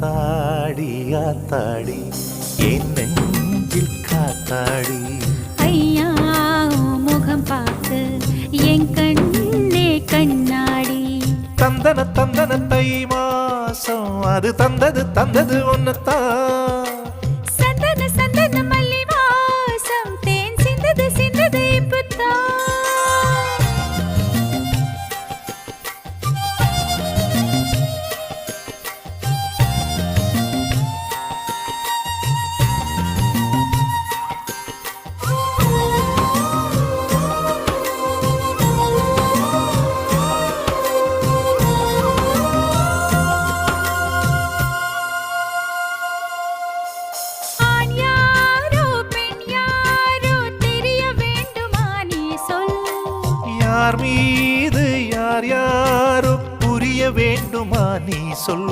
ஆத்தாடி ஆத்தாடி என் நெஞ்சில் காத்தாடி. ஐயா முகம் பார்த்து என் கண்ணே கண்ணாடி. தந்தன தந்தன தை மாசம் அது தந்தது தந்தது ஒன்னத்தான் யார் மீது யார் யாரோ புரிய வேண்டுமா நீ சொல்.